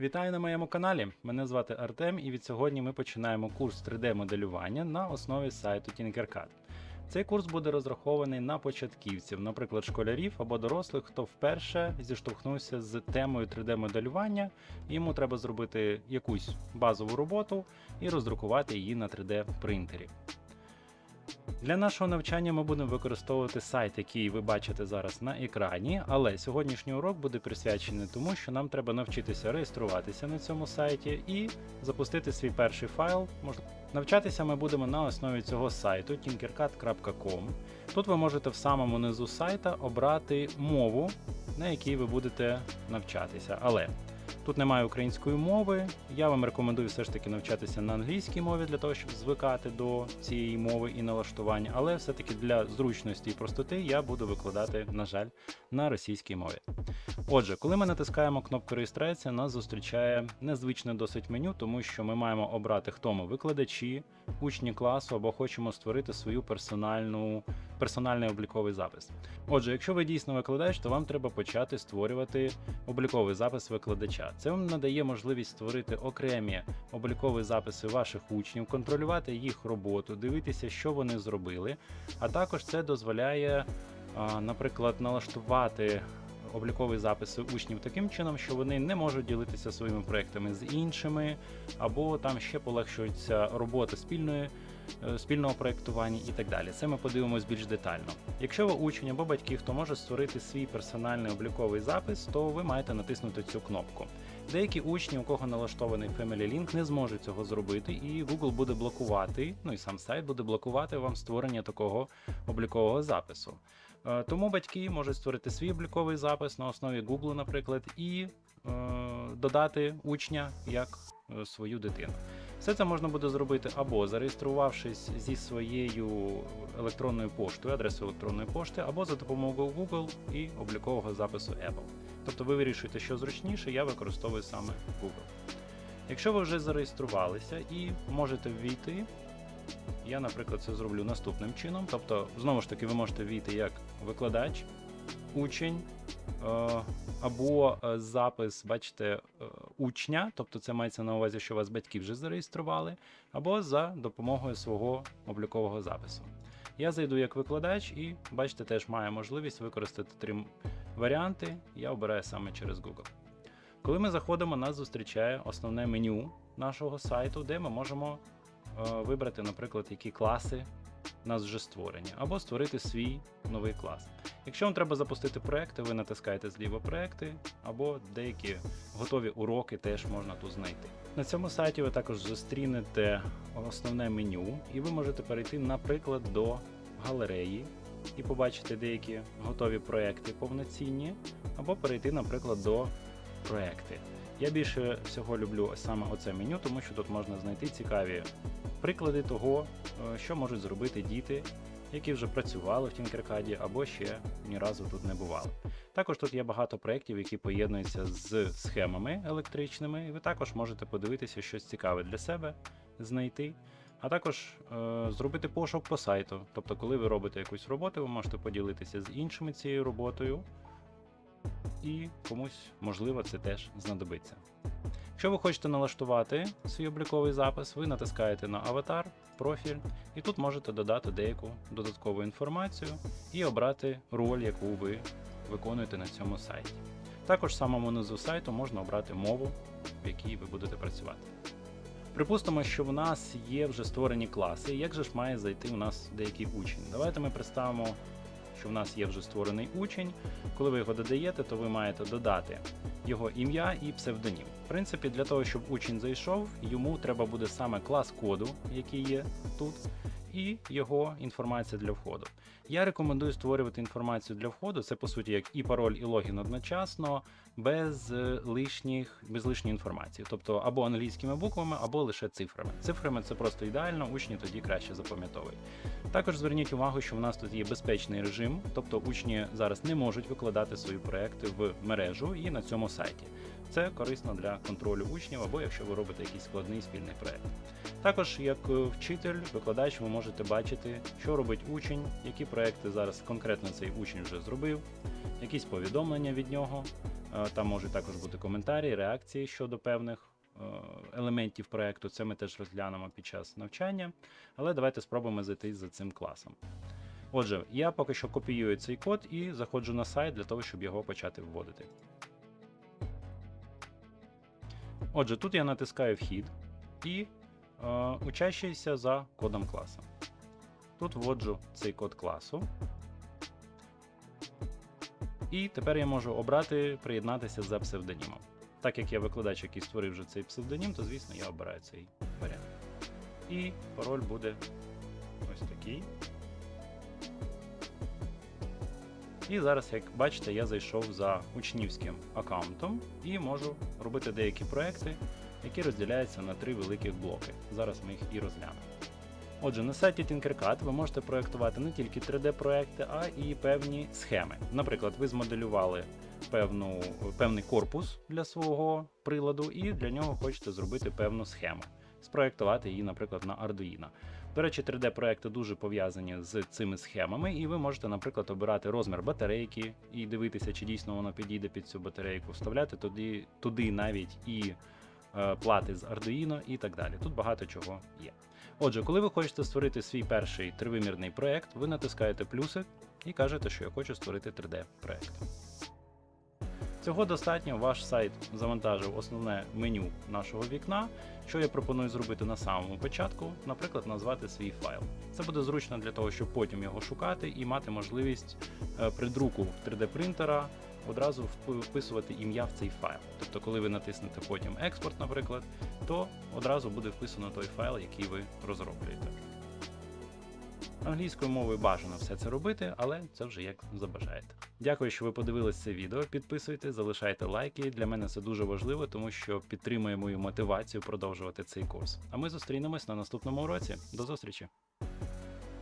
Вітаю на моєму каналі. Мене звати Артем, і від сьогодні ми починаємо курс 3D-моделювання на основі сайту Tinkercad. Цей курс буде розрахований на початківців, наприклад, школярів або дорослих, хто вперше зіштовхнувся з темою 3D-моделювання, йому треба зробити якусь базову роботу і роздрукувати її на 3D-принтері. Для нашого навчання ми будемо використовувати сайт, який ви бачите зараз на екрані, але сьогоднішній урок буде присвячений тому, що нам треба навчитися реєструватися на цьому сайті і запустити свій перший файл. Навчатися ми будемо на основі цього сайту tinkercad.com. Тут ви можете в самому низу сайта обрати мову, на якій ви будете навчатися. Але Тут немає української мови. Я вам рекомендую все ж таки навчатися на англійській мові для того, щоб звикати до цієї мови і налаштування. Але все-таки для зручності і простоти я буду викладати, на жаль, на російській мові. Отже, коли ми натискаємо кнопку реєстрація, нас зустрічає незвичне досить меню, тому що ми маємо обрати, хто ми викладачі, учні класу або хочемо створити свою персональну, персональний обліковий запис. Отже, якщо ви дійсно викладач, то вам треба почати створювати обліковий запис викладача. Це вам надає можливість створити окремі облікові записи ваших учнів, контролювати їх роботу, дивитися, що вони зробили. А також це дозволяє, наприклад, налаштувати. Облікові записи учнів таким чином, що вони не можуть ділитися своїми проектами з іншими, або там ще полегшується робота спільної спільного проєктування і так далі. Це ми подивимось більш детально. Якщо ви учень або батьки, хто може створити свій персональний обліковий запис, то ви маєте натиснути цю кнопку. Деякі учні, у кого налаштований Family Link, не зможуть цього зробити, і Google буде блокувати, ну і сам сайт буде блокувати вам створення такого облікового запису. Е, Тому батьки можуть створити свій обліковий запис на основі Google, наприклад, і е, додати учня як е, свою дитину. Все це можна буде зробити або зареєструвавшись зі своєю електронною поштою, адресою електронної пошти, або за допомогою Google і облікового запису Apple. Тобто ви вирішуєте, що зручніше, я використовую саме Google. Якщо ви вже зареєструвалися і можете ввійти, я, наприклад, це зроблю наступним чином. Тобто, знову ж таки, ви можете ввійти як викладач, учень е, або е, запис, бачите, е, учня, тобто це мається на увазі, що вас батьки вже зареєстрували, або за допомогою свого облікового запису. Я зайду як викладач і, бачите, теж маю можливість використати три варіанти. Я обираю саме через Google. Коли ми заходимо, нас зустрічає основне меню нашого сайту, де ми можемо вибрати, наприклад, які класи нас вже створені, або створити свій новий клас. Якщо вам треба запустити проекти, ви натискаєте зліва проекти, або деякі готові уроки теж можна тут знайти. На цьому сайті ви також зустрінете основне меню, і ви можете перейти, наприклад, до галереї і побачити деякі готові проекти повноцінні, або перейти, наприклад, до проекти. Я більше всього люблю саме оце меню, тому що тут можна знайти цікаві приклади того, е, що можуть зробити діти, які вже працювали в Tinkercad або ще ні разу тут не бували. Також тут є багато проєктів, які поєднуються з схемами електричними, і ви також можете подивитися щось цікаве для себе, знайти. А також е, зробити пошук по сайту. Тобто, коли ви робите якусь роботу, ви можете поділитися з іншими цією роботою, і комусь, можливо, це теж знадобиться. Якщо ви хочете налаштувати свій обліковий запис, ви натискаєте на аватар, профіль, і тут можете додати деяку додаткову інформацію і обрати роль, яку ви виконуєте на цьому сайті. Також в самому низу сайту можна обрати мову, в якій ви будете працювати. Припустимо, що в нас є вже створені класи. Як же ж має зайти у нас деякий учень? Давайте ми представимо, що в нас є вже створений учень. Коли ви його додаєте, то ви маєте додати його ім'я і псевдонім. В принципі, для того, щоб учень зайшов, йому треба буде саме клас коду, який є тут, і його інформація для входу. Я рекомендую створювати інформацію для входу. Це по суті як і пароль, і логін одночасно, без е, лишніх, без лишньої інформації. Тобто або англійськими буквами, або лише цифрами. Цифрами це просто ідеально, учні тоді краще запам'ятовують. Також зверніть увагу, що в нас тут є безпечний режим, тобто учні зараз не можуть викладати свої проекти в мережу і на цьому сайті. Це корисно для контролю учнів або якщо ви робите якийсь складний спільний проект. Також, як е, вчитель, викладач, ви можете бачити, що робить учень, які проекти зараз конкретно цей учень вже зробив, якісь повідомлення від нього, Е, Там можуть також бути коментарі, реакції щодо певних е, елементів проекту. Це ми теж розглянемо під час навчання. Але давайте спробуємо зайти за цим класом. Отже, я поки що копіюю цей код і заходжу на сайт для того, щоб його почати вводити. Отже, тут я натискаю вхід і е, учащуюся за кодом класу. Тут вводжу цей код класу. І тепер я можу обрати приєднатися за псевдонімом. Так як я викладач, який створив вже цей псевдонім, то звісно я обираю цей варіант. І пароль буде ось такий. І зараз, як бачите, я зайшов за учнівським аккаунтом і можу робити деякі проекти, які розділяються на три великих блоки. Зараз ми їх і розглянемо. Отже, на сайті Tinkercad ви можете проєктувати не тільки 3D-проекти, а і певні схеми. Наприклад, ви змоделювали певну, певний корпус для свого приладу, і для нього хочете зробити певну схему, спроєктувати її, наприклад, на Arduino. До речі, 3D-проекти дуже пов'язані з цими схемами, і ви можете, наприклад, обирати розмір батарейки і дивитися, чи дійсно воно підійде під цю батарейку, вставляти туди, туди навіть і е, плати з Arduino і так далі. Тут багато чого є. Отже, коли ви хочете створити свій перший тривимірний проект, ви натискаєте плюсик і кажете, що я хочу створити 3D-проект. Цього достатньо, ваш сайт завантажив основне меню нашого вікна. Що я пропоную зробити на самому початку, наприклад, назвати свій файл. Це буде зручно для того, щоб потім його шукати і мати можливість е, при друку 3D-принтера одразу вписувати ім'я в цей файл. Тобто, коли ви натиснете потім експорт, наприклад, то одразу буде вписано той файл, який ви розроблюєте. Англійською мовою бажано все це робити, але це вже як забажаєте. Дякую, що ви подивились це відео. Підписуйтесь, залишайте лайки. Для мене це дуже важливо, тому що підтримує мою мотивацію продовжувати цей курс. А ми зустрінемось на наступному уроці. До зустрічі!